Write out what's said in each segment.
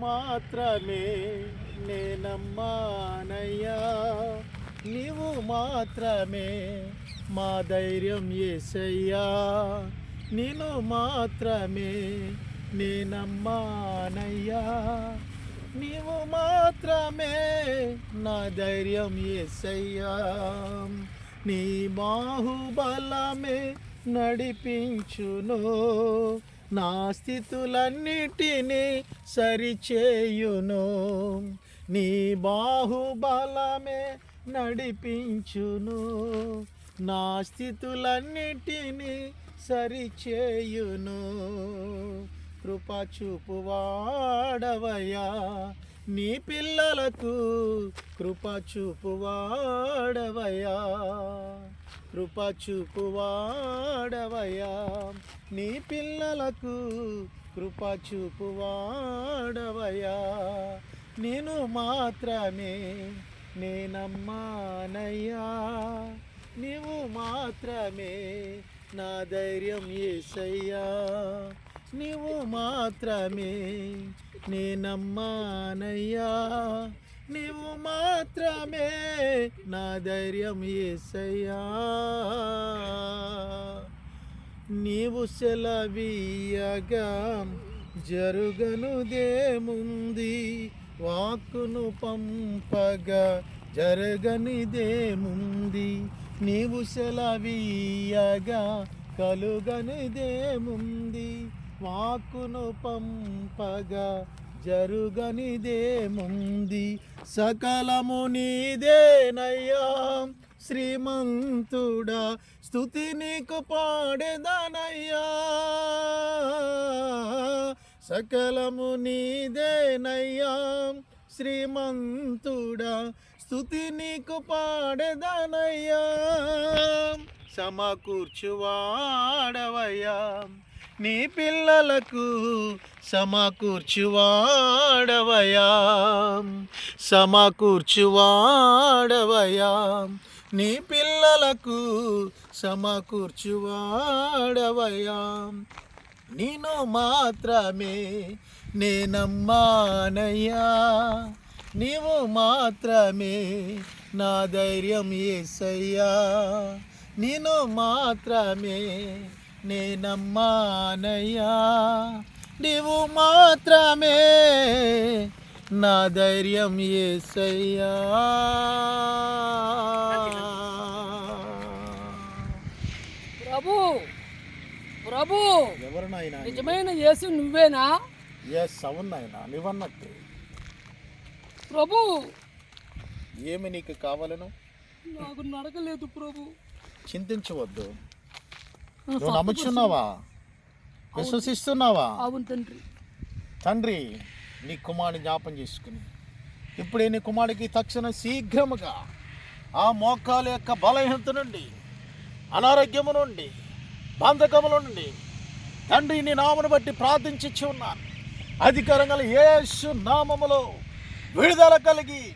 మాత్రమే నేనమ్మానయ్యా. నీవు మాత్రమే మా ధైర్యం ఏసయ్యా. నేను మాత్రమే నేనమ్మానయ్యా. నీవు మాత్రమే నా ధైర్యం ఏసయ్యా. నీ బాహుబలమే నడిపించును. నా స్థితులన్నిటినీ సరిచేయును. నీ బాహుబలమే నడిపించును. నా స్థితులన్నిటినీ సరిచేయును. కృప చూపువాడవయ్యా నీ పిల్లలకు కృప చూపువాడవయ్యా. కృపచూపువాడవయా నీ పిల్లలకు కృపచూపువాడవయా నేను మాత్రమే నేనమ్మానయ్యా. నీవు మాత్రమే నా ధైర్యం ఏసయ్యా. నీవు మాత్రమే నేనమ్మానయ్యా. నీవు మాత్రమే నా ధైర్యం ఏసయ్యా. నీవు సెలవీయగా జరుగనుదేముంది వాక్కును పంపగా జరగనిదేముంది. నీవు సెలవీయగా కలుగనిదేముంది వాక్కును పంపగా జరుగనిదేముంది సకలము నీదేనయ్యా. శ్రీమంతుడా స్థుతి నీకు పాడేదానయ్యా. సకలము నీదేనయ్యా. శ్రీమంతుడా స్థుతి నీకు పాడేదానయ్యా. సమకూర్చువాడవయ్యా నీ పిల్లలకు సమకూర్చువాడవయా సమకూర్చువాడవయా నీ పిల్లలకు సమకూర్చువాడవయా నేను మాత్రమే నేనమ్మానయ్యా. నీవు మాత్రమే నా ధైర్యం ఏసయ్యా. నేను మాత్రమే నేనమ్మానయ్యా నీవు మాత్రమే నా ధైర్యం ఏసయ్యా. ప్రభు ప్రభు ఎవరు నాయన నిజమైన యేసు నువ్వేనా? ఎస్ అవును నాయన నువ్వన్నట్టు. ప్రభు. ఏమి నీకు కావాలను? నాకు నడకలేదు ప్రభు. చింతించవద్దు. నువ్వు నమ్ముచున్నావా? విశ్వసిస్తున్నావా? అవును తండ్రి. తండ్రి నీ కుమారుని జ్ఞాపం చేసుకుని. ఇప్పుడే నీ కుమారుడికి తక్షణ శీఘ్రముగా ఆ మోకాల యొక్క బలహీనత నుండి అనారోగ్యము నుండి బంధకముల నుండి తండ్రి నీ నామను బట్టి ప్రార్థించి ఉన్నాను. అధికారంగా యేసు నామములో విడుదల కలిగి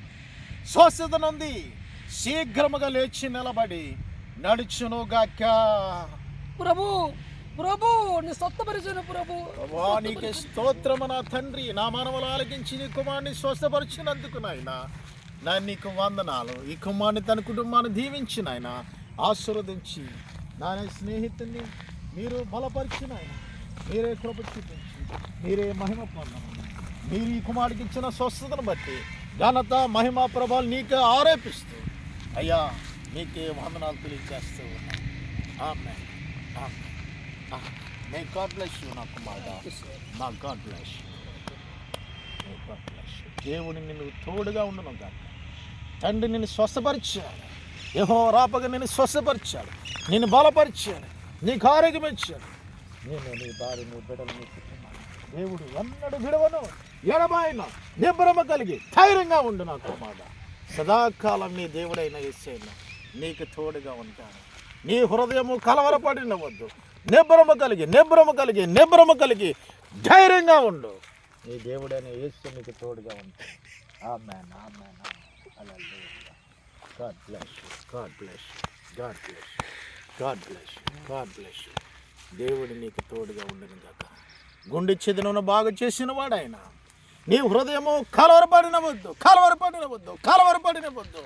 స్వస్థత నుండి శీఘ్రముగా లేచి నిలబడి నడుచునుగాక. ప్రభు ప్రభు నీ సొత్తపరిచిన ప్రభు. ప్రభా నీకే స్తోత్రము నా తండ్రి నా మనవలు ఆలకించి నీ కుమారుని స్వస్థపరిచినందుకు నాయన. నా నీకు వందనాలు. ఈ కుమారుని తన కుటుంబాన్ని దీవించి నాయన ఆశీర్వదించి నా స్నేహితుడిని మీరు బలపరిచిన ఆయన మీరే కృప చూపించి మీరే మహిమ పొందను మీరు ఈ కుమారుడికి ఇచ్చిన స్వస్థతను బట్టి ఘనత మహిమ ప్రభావం నీకే ఆరోపిస్తూ అయ్యా నీకే వందనాలు తెలియజేస్తూ ఉన్నాను ఆమె మే గాడ్ బ్లెస్ యూ నా కుమారుడా నా గాడ్ బ్లెస్ దేవుని నిన్ను తోడుగా ఉండను గాక. తండ్రి నిన్ను స్వస్థపరిచాడు. యహో రాపగా నిన్ను స్వస్థపరిచాడు. నిన్ను బలపరిచాడు. నీకు ఆరోగ్యం ఇచ్చాడు. నేను నీ భార్య నీ బిడ్డలు నీ కుటుంబాన్ని దేవుడు ఎన్నడు విడవను ఎడబాయిన నిబ్బరమ కలిగి ధైర్యంగా ఉండు నా కుమారుడ. సదాకాలం నీ దేవుడైన ఎస్సైన నీకు తోడుగా ఉంటాను. నీ హృదయము కలవరపడినవద్దు నిబ్రమ కలిగి నిబ్రమ కలిగి నిబ్రమ కలిగి ధైర్యంగా ఉండు. నీ దేవుడైన యేసు నీకు తోడుగా ఉంటాడు. Amen amen God bless God bless God bless God bless God bless దేవుడు నీకు తోడుగా ఉండను కాక గుండె చెదినను బాగా చేసిన వాడు ఆయన నీ హృదయము కలవరపడినవద్దు కలవరపడినవద్దు కలవరపడినవద్దు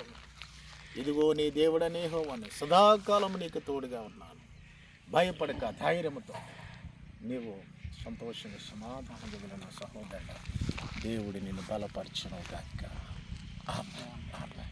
ఇదిగో నీ దేవుడనే హోమని సదాకాలం నీకు తోడుగా ఉన్నాను. భయపడక ధైర్యముతో నీవు సంతోషంగా సమాధానం కలిగిన సహోదరుడు దేవుడి నిన్ను బలపరచను గాక. ఆమెన్. ఆమెన్.